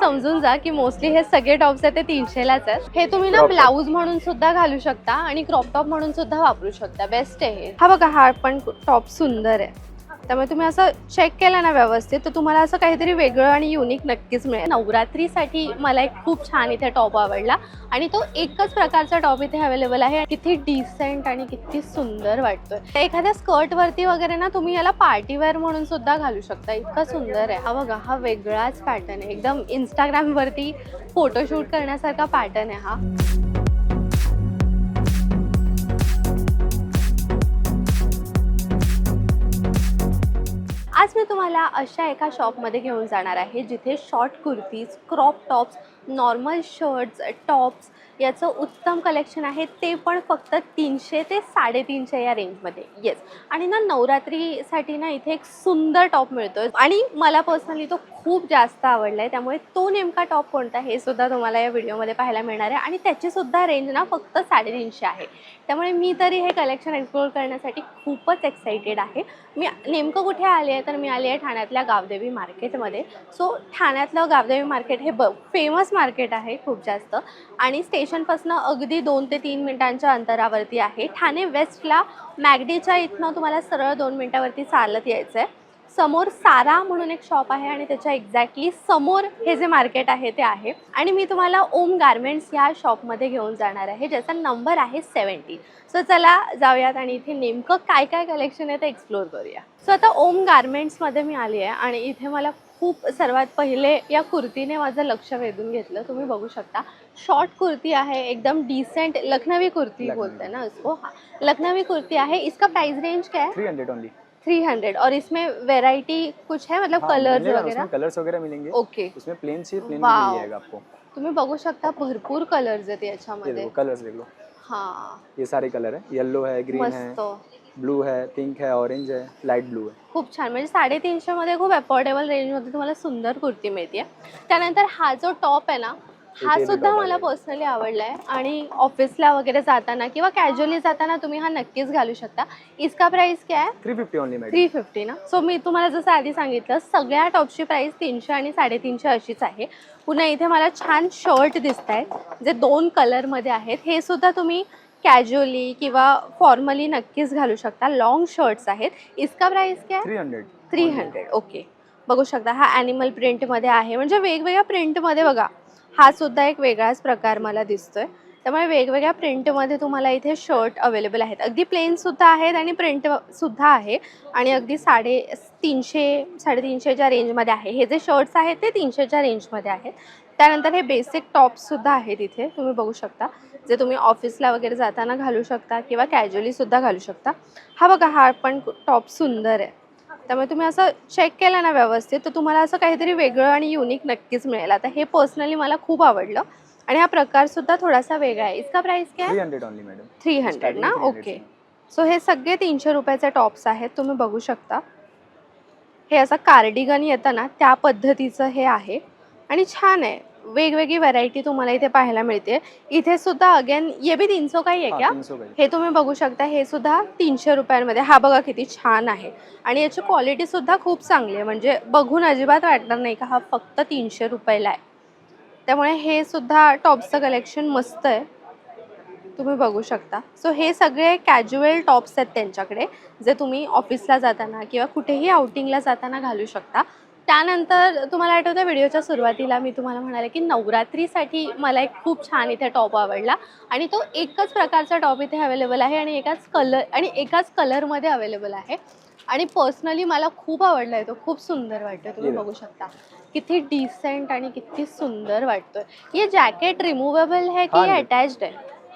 समजून जा की मोस्टली हे सगळे टॉप्स आहेत ते तीनशेलाच आहेत हे तुम्ही ना. ब्लाऊज म्हणून सुद्धा घालू शकता आणि क्रॉप टॉप म्हणून सुद्धा वापरू शकता बेस्ट आहे हे. हा बघा हा पण टॉप सुंदर आहे त्यामुळे तुम्ही असं चेक केलं ना व्यवस्थित तर तुम्हाला असं काहीतरी वेगळं आणि युनिक नक्कीच मिळेल. नवरात्रीसाठी मला एक खूप छान इथे टॉप आवडला आणि तो एकच प्रकारचा टॉप इथे अवेलेबल आहे. किती डिसेंट आणि किती सुंदर वाटतोय. एखाद्या स्कर्टवरती वगैरे ना तुम्ही याला पार्टीवेअर म्हणून सुद्धा घालू शकता. इतका सुंदर आहे. हा बघा हा वेगळाच पॅटर्न आहे. एकदम इंस्टाग्रामवरती फोटोशूट करण्यासारखा पॅटर्न आहे हा. तुम्हाला अशा एका शॉपमध्ये घेऊन जाणार आहे जिथे short kurtis crop tops normal shirts tops याचं उत्तम कलेक्शन आहे ते पण फक्त तीनशे ते साडेतीनशे या रेंजमध्ये येस आणि ना नवरात्रीसाठी ना इथे एक सुंदर टॉप मिळतो आणि मला पर्सनली तो खूप जास्त आवडला आहे त्यामुळे तो नेमका टॉप कोणता हे सुद्धा तुम्हाला या व्हिडिओमध्ये पाहायला मिळणार आहे. आणि त्याचीसुद्धा रेंज ना फक्त साडेतीनशे आहे. त्यामुळे मी तरी हे कलेक्शन एक्सप्लोर करण्यासाठी खूपच एक्साइटेड आहे. मी नेमकं कुठे आले आहे तर मी आले आहे ठाण्यातल्या गावदेवी मार्केटमध्ये सो ठाण्यातलं गावदेवी मार्केट हे ब फेमस मार्केट आहे खूप जास्त. आणि स्टेशनपासून अगदी दोन ते तीन मिनिटांच्या अंतरावरती आहे. ठाणे वेस्टला मॅगडीच्या इथनं तुम्हाला सरळ दोन मिनिटावरती चालत यायचं आहे समोर सारा म्हणून एक शॉप आहे आणि त्याच्या एक्झॅक्टली समोर हे जे मार्केट आहे ते आहे. आणि मी तुम्हाला ओम गार्मेंट्स ह्या शॉपमध्ये घेऊन जाणार आहे. ज्याचा नंबर आहे सेवन्टी सो चला जाऊयात आणि इथे नेमकं काय काय कलेक्शन आहे ते एक्सप्लोर करूया. सो आता ओम गार्मेंट्समध्ये मी आली आहे आणि इथे मला खूप सर्वात पहिले या कुर्तीने माझं लक्ष वेधून घेतलं. तुम्ही बघू शकता. शॉर्ट कुर्ती आहे एकदम डिसेंट लखनवी कुर्ती. बोलते ना उसको? हाँ. लखनवी कुर्ती है इसका प्राइस रेंज क्या है? Three hundred only three hundred और इसमें वेराइटी कुछ है? मतलब कलर्स वगैरह? कलर्स वगैरह मिलेंगे। ओके उसमें प्लेन से प्लेन Wow. मिल जाएगा आपको। तुम्ही बघू शकता भरपूर कलर्स आहेत याच्यामध्ये. कलर्स देख लो। हा. ये सारे कलर है। येलो है ग्रीन है। ब्लू है पिंक है ऑरेंज है लाइट ब्लू है. खूप छान. म्हणजे साडेतीनशे मध्ये खूप अफोर्डेबल रेंजमध्ये तुम्हाला सुंदर कुर्ती मिळते त्यानंतर हा जो टॉप आहे ना हा सुद्धा मला आहे. पर्सनली आवडलाय. आणि ऑफिसला वगैरे जाताना किंवा कॅज्युअली जाताना तुम्ही हा नक्कीच घालू शकता. इसका प्राइस क्या है? Three fifty only three fifty ना? सो मी तुम्हाला जसं आधी सांगितलं सगळ्या टॉपची प्राईस तीनशे आणि साडेतीनशे अशीच आहे. पुन्हा इथे मला छान शर्ट दिसत आहेत जे दोन कलरमध्ये आहेत. हे सुद्धा तुम्ही कॅज्युअली किंवा फॉर्मली नक्कीच घालू शकता. लॉंग शर्ट्स आहेत. इसका प्राइस काय three hundred three hundred okay बघू शकता हा ॲनिमल प्रिंटमध्ये आहे. म्हणजे वेगवेगळ्या प्रिंटमध्ये बघा हा सुद्धा एक वेगळाच प्रकार मला दिसतोय. त्यामुळे वेगवेगळ्या प्रिंटमध्ये तुम्हाला इथे शर्ट अवेलेबल आहेत. अगदी प्लेन सुद्धा आहेत आणि प्रिंट सुद्धा आहे. आणि अगदी साडे तीनशे साडेतीनशेच्या रेंजमध्ये आहे. हे जे शर्ट्स आहेत ते तीनशेच्या रेंजमध्ये आहेत. त्यानंतर हे बेसिक टॉप्ससुद्धा आहेत इथे. तुम्ही बघू शकता. जे तुम्ही ऑफिसला वगैरे जाताना घालू शकता किंवा कॅज्युअलीसुद्धा घालू शकता. हा बघा हा पण टॉप सुंदर आहे. त्यामुळे तुम्ही असं चेक केलं ना व्यवस्थित तर तुम्हाला असं काहीतरी वेगळं आणि युनिक नक्कीच मिळेल. आता हे पर्सनली मला खूप आवडलं आणि हा प्रकार सुद्धा थोडासा वेगळा आहे. इसका प्राइस काय three hundred madam three hundred ना? ओके सो हे सगळे तीनशे रुपयाचे टॉप्स आहेत. तुम्ही बघू शकता. हे असं कार्डिगन येतं ना त्या पद्धतीचं हे आहे. आणि छान आहे. वेगवेगळी व्हरायटी तुम्हाला इथे पाहायला मिळते. इथे सुद्धा अगेन ये भी तीन सौ काही आहे का हे तुम्ही बघू शकता हे सुद्धा तीनशे रुपयांमध्ये. हा बघा किती छान आहे. आणि याची क्वालिटी सुद्धा खूप चांगली आहे. म्हणजे बघून अजिबात वाटणार नाही का हा फक्त तीनशे रुपयाला आहे. त्यामुळे हे सुद्धा टॉप्सचं कलेक्शन मस्त आहे. तुम्ही बघू शकता. सो हे सगळे कॅज्युअल टॉप्स आहेत त्यांच्याकडे जे तुम्ही ऑफिसला जाताना किंवा कुठेही आउटिंगला जाताना घालू शकता. त्यानंतर तुम्हाला आठवतं व्हिडिओच्या सुरुवातीला मी तुम्हाला म्हणाले की नवरात्रीसाठी मला एक खूप छान इथे टॉप आवडला. आणि तो एकच प्रकारचा टॉप इथे अवेलेबल आहे आणि एकाच कलर आणि एकाच कलरमध्ये अवेलेबल आहे. आणि पर्सनली मला खूप आवडला आहे तो. खूप सुंदर वाटतोय. तुम्ही बघू शकता. किती डिसेंट आणि किती सुंदर वाटतोय. ये जॅकेट रिमूवेबल है की हाँ. अटॅच्ड आहे?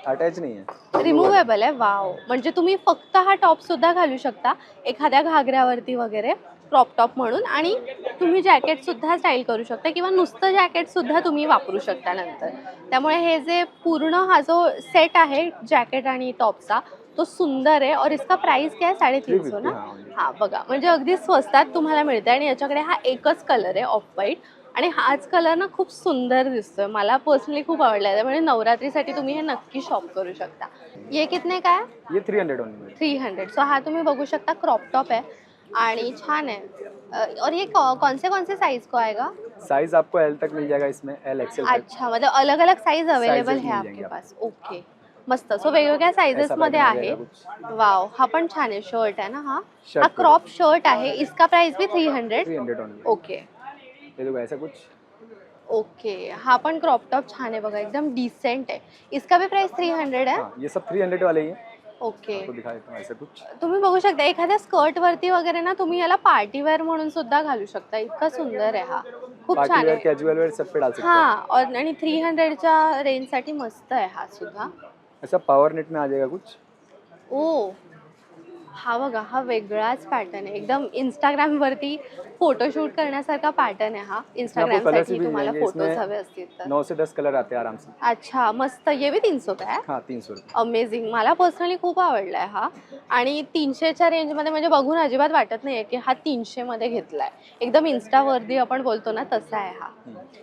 अटैच नहीं है रिमूवेबल आहे? वाव म्हणजे तुम्ही फक्त हा टॉप सुद्धा घालू शकता. एखाद्या घागऱ्यावरती वगैरे. क्रॉप टॉप म्हणून आणि तुम्ही जॅकेट सुद्धा स्टाईल करू शकता किंवा नुसतं जॅकेट सुद्धा तुम्ही वापरू शकता नंतर. त्यामुळे हे जे पूर्ण हा जो सेट आहे जॅकेट आणि टॉपचा तो सुंदर आहे. और इसका प्राइस काय फिफ्टी ना? हाँ. बघा. म्हणजे अगदी स्वस्तात तुम्हाला मिळते आणि याच्याकडे हा एकच कलर आहे ऑफ व्हाईट आणि हाच कलर ना खूप सुंदर दिसतोय. मला पर्सनली खूप आवडला त्यामुळे नवरात्रीसाठी तुम्ही हे नक्की शॉप करू शकता. ये कितने का है? ये three hundred three hundred so हा तुम्ही बघू शकता क्रॉप टॉप आहे. आणि छान है। और ये कौन से कौन से साइज़ को आएगा? साइज़ आपको एल तक मिल जाएगा इसमें एल एक्सएल अच्छा मतलब अलग अलग साईज अवेलेबल है आपके पास। ओके मस्त। सो वेगवेगळ्या साईजेस ऐसा मध्ये आहे। वाव हा पण छान आहे शर्ट आहे ना हा? हा क्रॉप शर्ट आहे. इसका प्राइस भी थ्री हंड्रेड ओके ऐसा कुछ। ओके हा पण क्रॉप टॉप छान आहे बघा एकदम डिसेंट आहे. इसका भी प्राइस थ्री हंड्रेड हाँ ये सब थ्री हंड्रेड वाले ही हैं। ओके. आपको दिखा देता हूँ ऐसा कुछ तुम्ही बघू शकता एखाद्या स्कर्ट वरती वगैरे ना तुम्ही याला पार्टी वेअर म्हणून सुद्धा घालू शकता. इतका सुंदर आहे हा. खूप छान वेयर आहे. कैजुअल वेयर सब पे डाल सकते हा हैं और आणि थ्री हंड्रेडच्या रेंजसाठी मस्त आहे हा सुद्धा. ऐसा पावर नेट में आ जाएगा कुछ? ओ. हा बघा हा वेगळाच पॅटर्न आहे. एकदम इंस्टाग्राम वरती फोटोशूट करण्यासारखा पॅटर्न आहे हा. इंस्टाग्रामसाठी तुम्हाला फोटोज इसमें। हवे असतील तर. नौ से दस कलर आते आराम से अच्छा मस्त. ये भी तीन सौ का आहे हाँ तीन सौ अमेझिंग मला पर्सनली खूप आवडलाय हा. आणि तीनशेच्या रेंजमध्ये म्हणजे बघून अजिबात वाटत नाहीये की हा तीनशेमध्ये घेतलाय. एकदम इन्स्टावरती आपण बोलतो ना तसा आहे हा.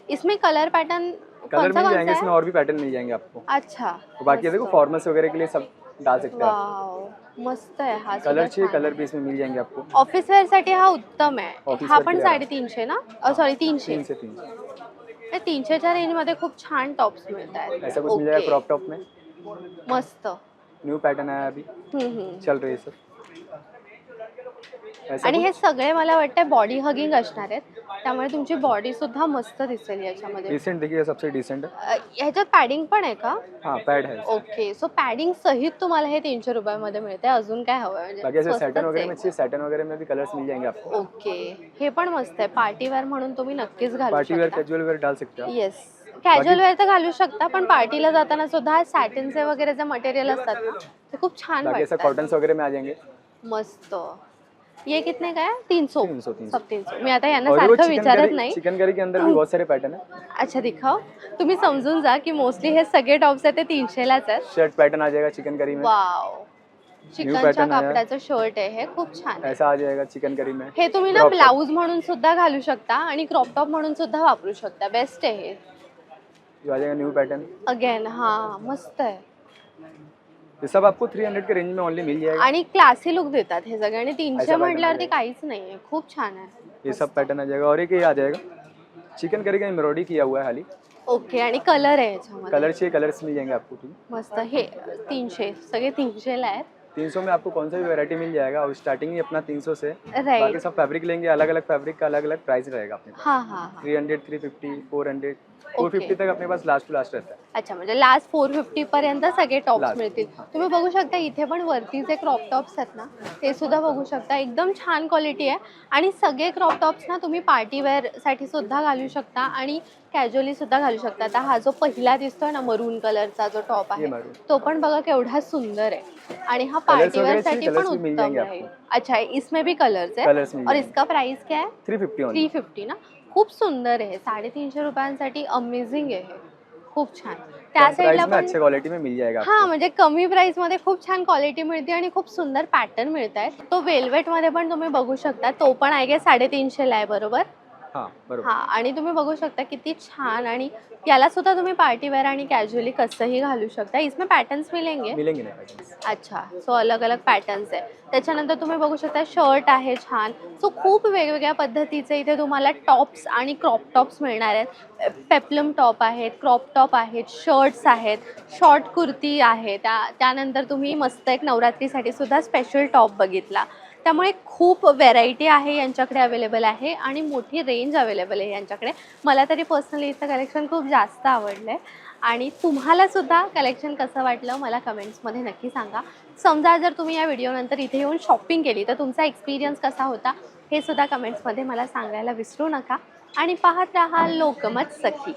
इसमें कलर पैटर्न कलर मिल जाएंगे इसमें और भी पैटर्न मिल जाएंगे आपको. अच्छा तो बाकी देखो. फॉर्मल्स वगैरह के लिए सब डाल सकते हैं मस्त आहे हा कलर चाहिए कलर भी इसमें मिल जाएँगे आपको. ऑफ़िस वेअर साठी हा उत्तम आहे. Office हा पण लिए साडेतीनशे ना? सॉरी तीनशे. तीन से तीन सौ हे तीनशेच्या रेंजमध्ये खूप छान टॉप्स मिळत ऐसा कुछ मिल जाएगा क्रॉप टॉप में मस्त. न्यू पैटर्न आया अभी. हम्म, हम्म. चल रही है सर आणि हे सगळे मला वाटतं बॉडी हगिंग असणार आहेत. त्यामुळे तुमची बॉडी सुद्धा मस्त दिसेल याच्यामध्ये. डिसेंट देखिए सबसे डिसेंट है अ, ह्याच्यात पॅडिंग पण आहे का? हाँ पैड है ओके सो पॅडिंग सहित तुम्हाला हे तीनशे रुपयामध्ये मिळते अजून काय हवं बाकी ऐसे स्वस्तच सैटन वगैरह में आहे. चाहिए सैटन वगैरह में भी कलर्स मिल जाएंगे आपको. ओके हे पण मस्त आहे. पार्टी वेअर म्हणून तुम्ही नक्कीच घालू पार्टी वेयर शकता. कैजुअल वेयर डाल सकते हो आप येस कॅज्युअल वेअर तर घालू शकता पण पार्टीला जाताना सुद्धा सॅटिनचे वगैरे जे मटेरियल असतात ना ते खूप छान बाकी ऐसा वाटतात कॉटन्स वगैरह में आ जाएंगे. मस्त. ये कितने का है? तीन सौ। तीन सौ सब तीन सौ। मी आता यांना सारखं विचारत नाही। चिकन करी के अंदर भी बहुत सारे पैटर्न है। अच्छा दिखाओ। तुम्ही समजून जा की मोस्टली हे सगळे टॉप्स आहेत ते तीनशेलाच आहेत. शर्ट पैटर्न आ जाएगा चिकन करी में। वाव चिकनच्या pattern आया. कापडाचं शर्ट आहे हे खूप छान आहे. ऐसा आ जाएगा चिकन करी में। हे तुम्ही ना Crop top. ब्लाऊज म्हणून सुद्धा घालू शकता आणि क्रॉप टॉप म्हणून सुद्धा वापरू शकता. बेस्ट आहे हे. जो आ जाएगा न्यू पैटर्न अगेन हा मस्त आहे. ये सब आपको 300 के रेंज में ओनली मिल जाएगा। आणि क्लासी लुक देतात हे सगळे. आणि तीनशे pattern म्हटल्यावरती आहे. काहीच नाहीये खूप छान आहे. ये सब पैटर्न आ जाएगा. और एक ये आ जाएगा. चिकन करी का एम्ब्रॉयडरी किया हुआ है खाली ओके आणि कलर आहे ह्याच्यामध्ये कलर चाहिए कलर्स मिल जाएंगे आपको ठीक मस्त. हे तीनशे सगळे तीनशेला आहेत. तीन सौ में आपको कौन सा भी वैरायटी मिल जाएगा? और स्टार्टिंग ही अपना तीन सौ। से बाकी राईट सब फैब्रिक लेंगे अलग अलग फैब्रिक का अलग अलग प्राइस रहेगा अपने हा हा हा। Three hundred three fifty four hundred four fifty तक अपने पास लास्ट टू लास्ट रहता है अच्छा म्हणजे लास्ट फोर फिफ्टी पर्यंत सगळे टॉप्स Last, मिळतील. तुम्ही बघू शकता इथे पण वरती जे क्रॉप टॉप्स आहेत ना ते सुद्धा बघू शकता. एकदम छान क्वालिटी आहे. आणि सगळे क्रॉप टॉप्स ना तुम्ही पार्टी वेअरसाठी सुद्धा घालू शकता आणि कॅज्युअली सुद्धा घालू शकता. आता हा जो पहिला दिसतोय ना मरून कलरचा जो टॉप आहे maroon. तो पण बघा केवढा सुंदर आहे. आणि हा Colours पार्टी वेअरसाठी पण colours भी मिल उत्तम जाएंगे आहे. अच्छा इसमें भी कलर्स है मिल और जाएंगे इसका प्राइस क्या है? Three fifty three only fifty ना? खूप सुंदर आहे. साडेतीनशे रुपयांसाठी अमेझिंग आहे. खूप छान. त्या साईडला पण अच्छे क्वालिटी में मिल जाएगा हा म्हणजे कमी प्राइसमध्ये खूप छान क्वालिटी मिळते आणि खूप सुंदर पॅटर्न मिळत आहेत तो वेल्वेटमध्ये पण तुम्ही बघू शकता. तो पण आहे की साडेतीनशेला आहे बरोबर? हाँ हा आणि तुम्ही बघू शकता किती छान आणि याला सुद्धा तुम्ही पार्टी वेअर आणि कॅज्युअली कसंही घालू शकता. इसमें पॅटर्न्स मिलेंगे. मिलेंगे ना पैटर्न्स अच्छा सो अलग अलग पॅटर्न्स आहे. त्याच्यानंतर तुम्ही बघू शकता शर्ट आहे छान. सो खूप वेगवेगळ्या पद्धतीचे इथे तुम्हाला टॉप्स आणि क्रॉप टॉप्स मिळणार आहेत. पेप्लम टॉप आहेत क्रॉप टॉप आहेत शर्ट्स आहेत शॉर्ट कुर्ती आहे. त्या त्यानंतर तुम्ही मस्त एक नवरात्रीसाठी सुद्धा स्पेशल टॉप बघितला. त्यामुळे खूप व्हेरायटी आहे यांच्याकडे अवेलेबल आहे आणि मोठी रेंज अवेलेबल आहे यांच्याकडे. मला तरी पर्सनली इथं कलेक्शन खूप जास्त आवडलं आहे आणि तुम्हालासुद्धा कलेक्शन कसं वाटलं मला कमेंट्समध्ये नक्की सांगा. समजा जर तुम्ही या व्हिडिओनंतर इथे येऊन शॉपिंग केली तर तुमचा एक्सपिरियन्स कसा होता हे सुद्धा कमेंट्समध्ये मला सांगायला विसरू नका. आणि पाहत राहा लोकमत सखी.